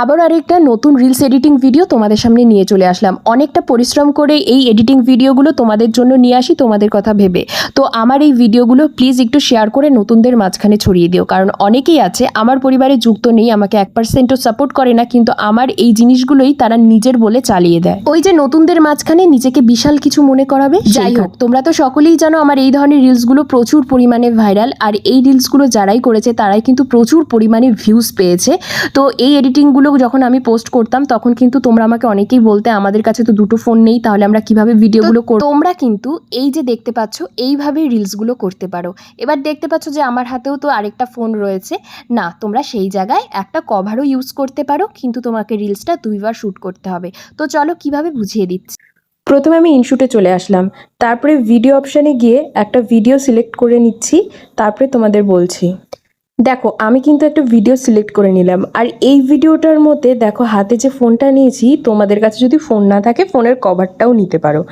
আবার আরেকটা নতুন রিলস এডিটিং ভিডিও তোমাদের সামনে নিয়ে চলে আসলাম। অনেকটা পরিশ্রম করে এই এডিটিং ভিডিওগুলো তোমাদের জন্য নিয়ে আসি তোমাদের কথা ভেবে। তো আমার এই ভিডিওগুলো প্লিজ একটু শেয়ার করে নতুনদের মাঝখানে ছড়িয়ে দিও। কারণ অনেকেই আছে আমার পরিবারে যুক্ত নেই আমাকে এক পার্সেন্টও সাপোর্ট করে না কিন্তু আমার এই জিনিসগুলোই তারা নিজের বলে চালিয়ে দেয়। ওই যে নতুনদের মাঝখানে নিজেকে বিশাল কিছু মনে করাবে যাই হোক তোমরা তো সকলেই জানো আমার এই ধরনের রিলসগুলো প্রচুর পরিমাণে ভাইরাল আর এই রিলসগুলো যারাই করেছে তারাই কিন্তু প্রচুর পরিমাণে ভিউজ পেয়েছে। তো এই এডিটিংগুলো যখন আমি পোস্ট করতাম তখন কিন্তু তোমরা আমাকে অনেকেই বলতে আমাদের কাছে তো দুটো ফোন নেই তাহলে আমরা কীভাবে ভিডিওগুলো করব তোমরা কিন্তু এই যে দেখতে পাচ্ছ এইভাবে রিলসগুলো করতে পারো। এবার দেখতে পাচ্ছ যে আমার হাতেও তো আরেকটা ফোন রয়েছে। না তোমরা সেই জায়গায় একটা কভারও ইউজ করতে পারো কিন্তু তোমাকে রিলসটা দুইবার শ্যুট করতে হবে। তো চলো কীভাবে বুঝিয়ে দিচ্ছি। প্রথমে আমি ইনশুটে চলে আসলাম। তারপরে ভিডিও অপশানে গিয়ে একটা ভিডিও সিলেক্ট করে নিচ্ছি। তারপরে তোমাদের বলছি। দেখো, আমি কিন্তু একটা ভিডিও সিলেক্ট করে নিলাম। আর এই ভিডিওটার মধ্যে দেখো, হাতে যে ফোনটা নিয়েছি, তোমাদের কাছে যদি ফোন না থাকে ফোনের কভারটাও নিতে পারো।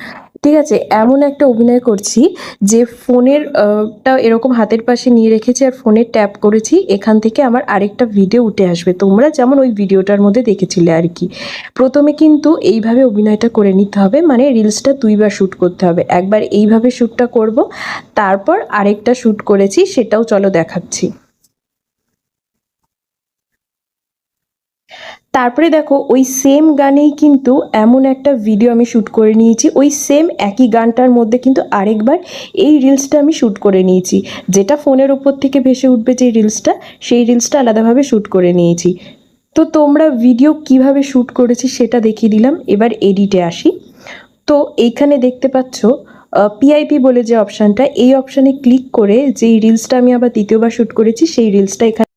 ঠিক আছে, এমন একটা অভিনয় করছি যে ফোনের টা এরকম হাতের পাশে নিয়ে রেখেছি আর ফোনে ট্যাপ করেছি, এখান থেকে আমার আরেকটা ভিডিও উঠে আসবে। তোমরা যেমন ওই ভিডিওটার মধ্যে দেখেছিলে আর কি। প্রথমে কিন্তু এইভাবে অভিনয়টা করে নিতে হবে মানে রিলসটা দুইবার শ্যুট করতে হবে। একবার এইভাবে শ্যুটটা করব, তারপর আরেকটা শ্যুট করেছি, সেটাও চলো দেখাচ্ছি। তারপরে দেখো, ওই সেম গানেই কিন্তু এমন একটা ভিডিও আমি শ্যুট করে নিয়েছি। ওই সেম একই গানটার মধ্যে কিন্তু আরেকবার এই রিলসটা আমি শ্যুট করে নিয়েছি। যেটা ফোনের ওপর থেকে ভেসে উঠবে যে রিলসটা সেই রিলসটা আলাদাভাবে শ্যুট করে নিয়েছি। তো তোমরা ভিডিও কীভাবে শ্যুট করেছি সেটা দেখিয়ে দিলাম। এবার এডিটে আসি। তো এইখানে দেখতে পাচ্ছ পিআইপি বলে যে অপশানটা এই অপশানে ক্লিক করে যেই রিলসটা আমি আবার দ্বিতীয়বার শ্যুট করেছি, সেই রিলসটা এখানে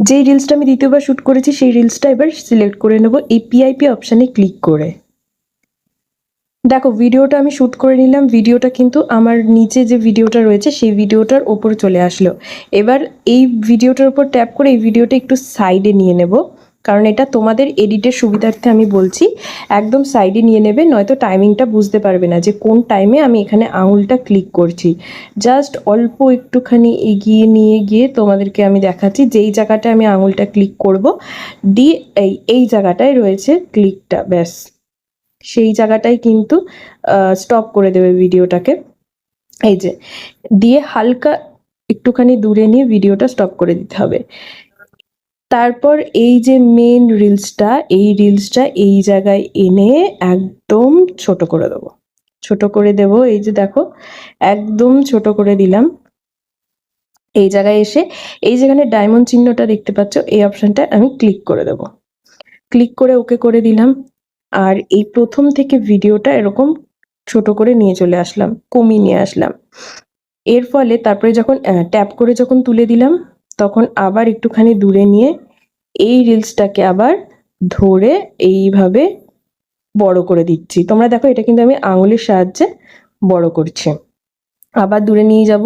যেই রিলসটা আমি দ্বিতীয়বার শ্যুট করেছি, সেই রিলসটা এবার সিলেক্ট করে নেব এই পিআইপি অপশানে ক্লিক করে। দেখো ভিডিওটা আমি শ্যুট করে নিলাম ভিডিওটা কিন্তু আমার নিচে যে ভিডিওটা রয়েছে, সেই ভিডিওটার ওপর চলে আসলো। এবার এই ভিডিওটার ওপর ট্যাপ করে এই ভিডিওটা একটু সাইডে নিয়ে নেব। কারণ এটা তোমাদের এডিটের সুবিধার্থে আমি বলছি, একদম সাইডে নিয়ে নেবে, নয়তো টাইমিংটা বুঝতে পারবে না যে কোন টাইমে আমি এখানে আঙুলটা ক্লিক করছি। জাস্ট অল্প একটুখানি এগিয়ে নিয়ে গিয়ে তোমাদেরকে আমি দেখাচ্ছি, যেই জায়গাটায় আমি আঙুলটা ক্লিক করব দিয়ে এই এই জায়গাটায় রয়েছে ক্লিকটা ব্যাস। সেই জায়গাটাই কিন্তু স্টপ করে দেবে ভিডিওটাকে। এই যে, দিয়ে হালকা একটুখানি দূরে নিয়ে ভিডিওটা স্টপ করে দিতে হবে। তারপর এই যে মেন রিলসটা এই রিলসটা এই জায়গায় এনে একদম ছোট করে দেবো। ছোট করে দেব, এই যে দেখো, একদম ছোট করে দিলাম। এই জায়গায় এসে, এই যেখানে ডায়মন্ড চিহ্নটা দেখতে পাচ্ছ, এই অপশানটা আমি ক্লিক করে দেব। ক্লিক করে ওকে করে দিলাম। আর এই প্রথম থেকে ভিডিওটা এরকম ছোট করে নিয়ে চলে আসলাম, কমিয়ে নিয়ে আসলাম। এর ফলে তারপরে যখন ট্যাপ করে যখন তুলে দিলাম তখন আবার একটুখানি দূরে নিয়ে এই রিলসটাকে আবার ধরে এইভাবে বড় করে দিচ্ছি। তোমরা দেখো, এটা কিন্তু আমি আঙুলের সাহায্যে বড় করছি। আবার দূরে নিয়ে যাব,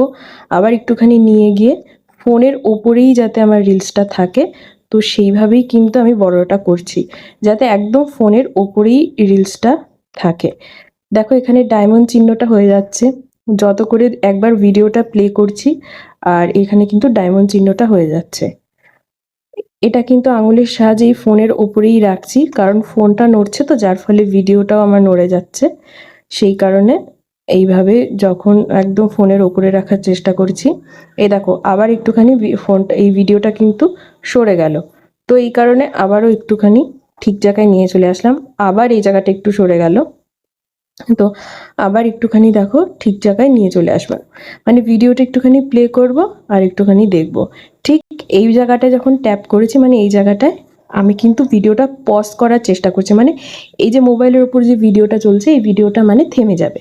আবার একটুখানি নিয়ে গিয়ে ফোনের ওপরেই যাতে আমার রিলসটা থাকে, তো সেইভাবেই কিন্তু আমি বড়টা করছি, যাতে একদম ফোনের ওপরেই রিলসটা থাকে। দেখো, এখানে ডায়মন্ড চিহ্নটা হয়ে যাচ্ছে। যত করে একবার ভিডিওটা প্লে করছি আর এখানে কিন্তু ডায়মন্ড চিহ্নটা হয়ে যাচ্ছে। এটা কিন্তু আঙুলের সাহায্যে এই ফোনের ওপরেই রাখছি, কারণ ফোনটা নড়ছে তো, যার ফলে ভিডিওটাও আমার নড়ে যাচ্ছে। সেই কারণে এইভাবে যখন একদম ফোনের ওপরে রাখার চেষ্টা করছি, এই দেখো, আবার একটুখানি ফোনটা এই ভিডিওটা কিন্তু সরে গেল। তো এই কারণে আবারও একটুখানি ঠিক জায়গায় নিয়ে চলে আসলাম। আবার এই জায়গাটা একটু সরে গেল। তো আবার একটুখানি দেখো ঠিক জায়গায় নিয়ে চলে আসবে। মানে ভিডিওটা একটুখানি প্লে করব আর একটুখানি দেখব। ঠিক এই জায়গাটায় যখন ট্যাপ করেছি মানে এই জায়গাটায় আমি কিন্তু ভিডিওটা পজ করার চেষ্টা করছি। মানে এই যে মোবাইলের ওপর যে ভিডিওটা চলছে, এই ভিডিওটা মানে থেমে যাবে।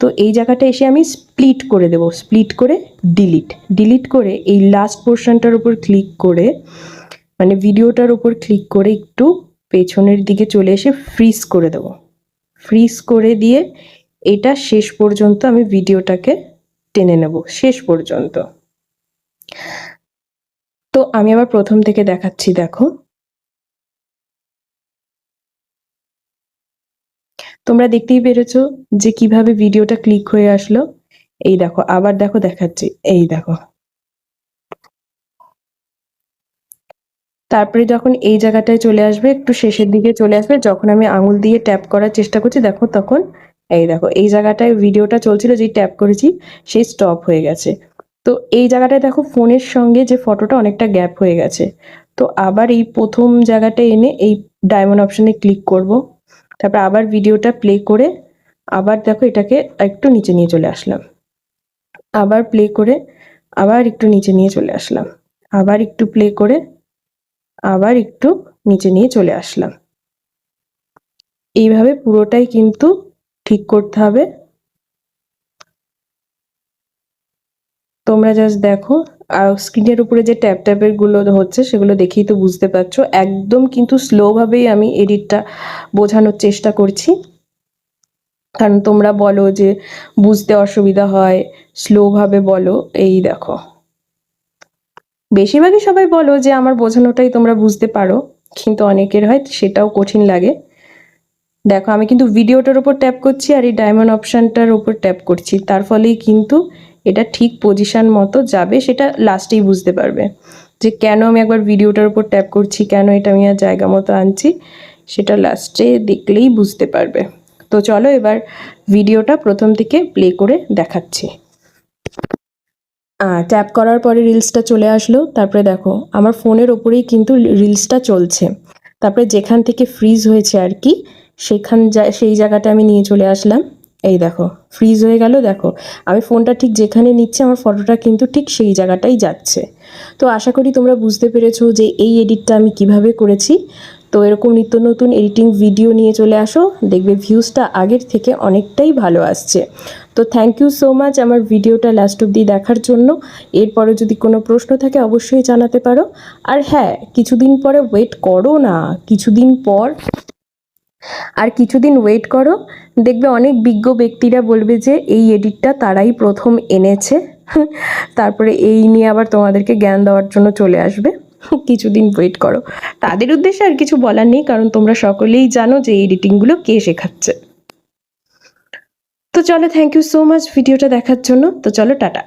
তো এই জায়গাটা এসে আমি স্প্লিট করে দেব। স্প্লিট করে ডিলিট ডিলিট করে এই লাস্ট পোর্শনটার উপর ক্লিক করে মানে ভিডিওটার উপর ক্লিক করে একটু পেছনের দিকে চলে এসে ফ্রিজ করে দেবো। ফ্রিজ করে দিয়ে এটা শেষ পর্যন্ত আমি ভিডিওটাকে টেনে নেব, শেষ পর্যন্ত। তো আমি আবার প্রথম থেকে দেখাচ্ছি, দেখো। তোমরা দেখতেই পেরেছ যে কীভাবে ভিডিওটা ক্লিক হয়ে আসলো। এই দেখো, আবার দেখো দেখাচ্ছি, এই দেখো। তারপরে যখন এই জায়গাটায় চলে আসবে, একটু শেষের দিকে চলে আসবে, যখন আমি আঙুল দিয়ে ট্যাপ করার চেষ্টা করছি, দেখো তখন, এই দেখো, এই জায়গাটায় ভিডিওটা চলছিল যেই ট্যাপ করেছি, সেই স্টপ হয়ে গেছে। তো এই জায়গাটায় দেখো ফোনের সঙ্গে যে ফটোটা অনেকটা গ্যাপ হয়ে গেছে। তো আবার এই প্রথম জায়গাটা এনে এই ডায়মন্ড অপশনে ক্লিক করব। তারপর আবার ভিডিওটা প্লে করে আবার দেখো এটাকে একটু নিচে নিয়ে চলে আসলাম। আবার প্লে করে আবার একটু নিচে নিয়ে চলে আসলাম। আবার একটু প্লে করে আবার একটু নিচে নিয়ে চলে আসলাম। এইভাবে পুরোটাই কিন্তু ঠিক করতে হবে। তোমরা জাস্ট দেখো, আর স্ক্রিনের উপরে যে ট্যাপ ট্যাপেরগুলো হচ্ছে, সেগুলো দেখেই তো বুঝতে পারছ। একদম কিন্তু স্লোভাবেই আমি এডিটটা বোঝানোর চেষ্টা করছি। কারণ তোমরা বলো যে, বুঝতে অসুবিধা হয় স্লোভাবে বলো, এই দেখো। বেশিরভাগই সবাই বলো যে আমার বোঝানোটাই তোমরা বুঝতে পারো, কিন্তু অনেকের হয় সেটাও কঠিন লাগে। দেখো, আমি কিন্তু ভিডিওটার উপর ট্যাপ করছি আর এই ডায়মন্ড অপশানটার উপর ট্যাপ করছি। তার ফলেই কিন্তু এটা ঠিক পজিশন মতো যাবে, সেটা লাস্টেই বুঝতে পারবে যে কেন আমি একবার ভিডিওটার উপর ট্যাপ করছি, কেন এটা আমি আর জায়গা মতো আনছি, সেটা লাস্টে দেখলেই বুঝতে পারবে। তো চলো এবার ভিডিওটা প্রথম থেকে প্লে করে দেখাচ্ছি। ট্যাপ করার পরে রিলসটা চলে আসলো। তারপরে দেখো, আমার ফোনের ওপরেই কিন্তু রিলসটা চলছে। তারপরে যেখান থেকে ফ্রিজ হয়েছে আর কি, সেখান সেই জায়গাটা আমি নিয়ে চলে আসলাম। এই দেখো ফ্রিজ হয়ে গেল, দেখো। আমি ফোনটা ঠিক যেখানে নিচ্ছে, আমার ফটোটা কিন্তু ঠিক সেই জায়গাটাই যাচ্ছে। তো আশা করি তোমরা বুঝতে পেরেছ যে এই এডিটটা আমি কীভাবে করেছি। তো এরকম নিত্য নতুন এডিটিং ভিডিও নিয়ে চলে আসো। দেখবে ভিউজটা আগের থেকে অনেকটাই ভালো আসছে। তো থ্যাংক ইউ সো মাচ আমার ভিডিওটা লাস্ট অবধি দেখার জন্য। এরপরে যদি কোনো প্রশ্ন থাকে অবশ্যই জানাতে পারো। আর হ্যাঁ কিছুদিন পরে ওয়েট করো না। কিছুদিন পর আর কিছুদিন ওয়েট করো। দেখবে অনেক বিজ্ঞ ব্যক্তিরা বলবে যে এই এডিটটা তারাই প্রথম এনেছে। তারপরে এই নিয়ে আবার তোমাদেরকে জ্ঞান দেওয়ার জন্য চলে আসবে। কিছুদিন ওয়েট করো। তাদের উদ্দেশ্যে আর কিছু বলার নেই, কারণ তোমরা সকলেই জানো যে এডিটিংগুলো কে শেখাচ্ছে। তো চলো থ্যাংক ইউ সো মাচ ভিডিওটা দেখার জন্য। তো চলো টাটা।